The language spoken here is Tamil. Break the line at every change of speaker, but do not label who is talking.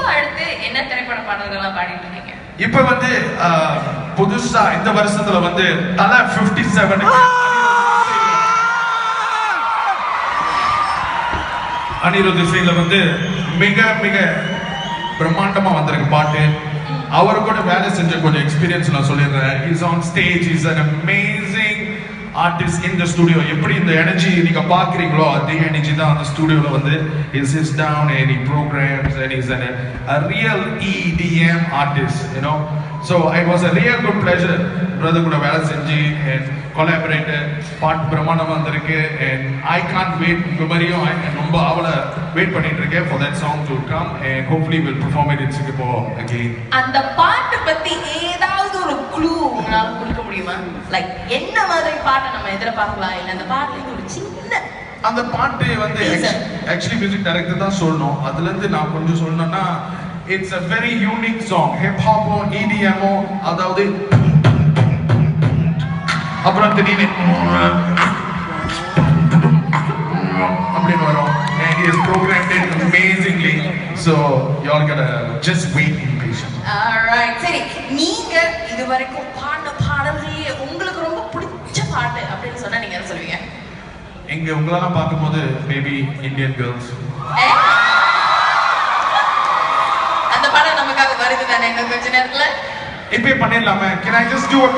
இப்போ அடுத்து என்ன திரைப்பட பாடல்கள்லாம் பாடிட்டு இருக்கீங்க?
இப்ப வந்து புதுசா இந்த வருஷத்துல வந்து தலை 57 செவன் அனிருத் இசையில வந்து மிக மிக பிரம்மாண்டமா வந்திருக்கு பாட்டு. அவர் கூட வேலை செஞ்ச கொஞ்சம் எக்ஸ்பீரியன்ஸ் நான் சொல்லிடுறேன். Is on stage is an amazing artist இந்த ஸ்டுடியோ எப்படி இந்த எனர்ஜி நீங்க பாக்குறீங்களோ அதே எனர்ஜி தான் அந்த ஸ்டுடியோல வந்து is is down any programs and is an real EDM artist you know so I was a real good real brother கூட வேலை செஞ்சு and collaborated. பாட்டு பிரமாணமாக வந்திருக்கு அண்ட் ஐ can't வெயிட் உங்க மாதிரியும் ரொம்ப அவளை வெயிட் பண்ணிட்டு இருக்கேன் for that song to come and hopefully will perform it in Singapore again
அந்த பாட்டு பத்தி லைக் என்ன மாதிரி பாட்டை நம்ம எதிர்பார்க்கலாம்? இல்ல அந்த பாட்டுல ஒரு சின்ன
அந்த பாட்டு வந்து. ஆக்சுவலி மியூசிக் டைரக்டர் தான் சொல்லணும். அதுல இருந்து நான் கொஞ்சம் சொல்லணும்னா it's a very unique song hip ஹாப்போ இடிஎம்மோ அதாவது அப்புறம் திடீர்னு அப்படின்னு வரும். And he has programmed it amazingly. So you all gotta just wait in patience.
Alright, சரி. நீங்க இது வரைக்கும் பாடின பாடல்களே உங்களுக்கு ரொம்ப பிடிச்ச பாட்டு அப்படின்னு சொன்னா நீங்க என்ன சொல்லுவீங்க
இங்க உங்களெல்லாம் பார்க்கும்போது மேபி இந்தியன் கேர்ள்ஸ்?
அந்த பாடம் நமக்காக வருது தானே எங்க கொஞ்ச நேரத்துல?
இப்பே பண்ணிடலாமே. Can I just do a